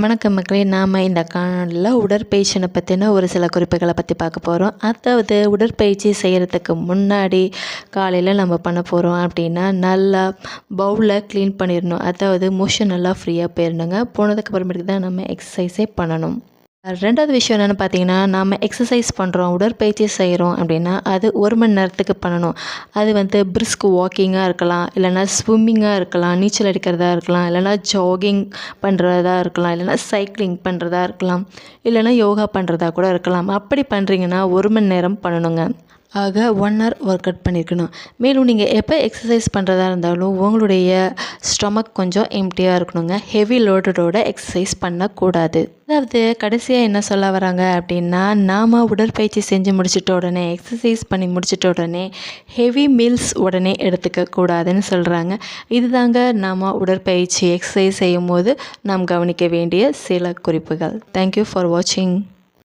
வணக்கம் மக்களே நாம் இந்த காணொலியில் உடற்பயிற்சினை பற்றின ஒரு சில குறிப்புகளை பற்றி பார்க்க போகிறோம் அதாவது உடற்பயிற்சி செய்கிறதுக்கு முன்னாடி காலையில் நம்ம பண்ண போகிறோம் அப்படின்னா நல்லா பவுலை க்ளீன் பண்ணிடணும். அதாவது மோஷன் நல்லா ஃப்ரீயாக போயிடணுங்க. போனதுக்கப்புறமேட்டுக்கு தான் நம்ம எக்ஸசைஸே பண்ணணும். ரெண்டாவது விஷயம் என்னென்னு பார்த்தீங்கன்னா நம்ம எக்ஸசைஸ் பண்ணுறோம் உடற்பயிற்சி செய்கிறோம் அப்படின்னா அது ஒரு மணி நேரத்துக்கு பண்ணணும். அது வந்து பிரிஸ்க் வாக்கிங்காக இருக்கலாம் இல்லைனா ஸ்விம்மிங்காக இருக்கலாம் நீச்சல் அடிக்கிறதா இருக்கலாம் இல்லைனா ஜாகிங் பண்ணுறதா இருக்கலாம் இல்லைனா சைக்கிளிங் பண்ணுறதா இருக்கலாம் இல்லைனா யோகா பண்ணுறதா கூட இருக்கலாம். அப்படி பண்ணுறீங்கன்னா ஒரு மணி நேரம் பண்ணணுங்க. ஆக ஒன் ஹவர் ஒர்க் அவுட் பண்ணியிருக்கணும் மேலும் நீங்கள் எப்போ எக்ஸசைஸ் பண்ணுறதா இருந்தாலும் உங்களுடைய ஸ்டொமக் கொஞ்சம் எம்டியாக இருக்கணுங்க. ஹெவி லோடடோட எக்ஸசைஸ் பண்ணக்கூடாது. அதாவது கடைசியாக என்ன சொல்ல வராங்க அப்படின்னா நாம் உடற்பயிற்சி செஞ்சு முடிச்சிட்ட உடனே எக்ஸசைஸ் பண்ணி முடிச்சிட்ட உடனே ஹெவி மீல்ஸ் உடனே எடுத்துக்க கூடாதுன்னு சொல்கிறாங்க இதுதாங்க நாம் உடற்பயிற்சி எக்ஸசைஸ் செய்யும் போது நாம் கவனிக்க வேண்டிய சில குறிப்புகள். தேங்க்யூ ஃபார் வாட்சிங்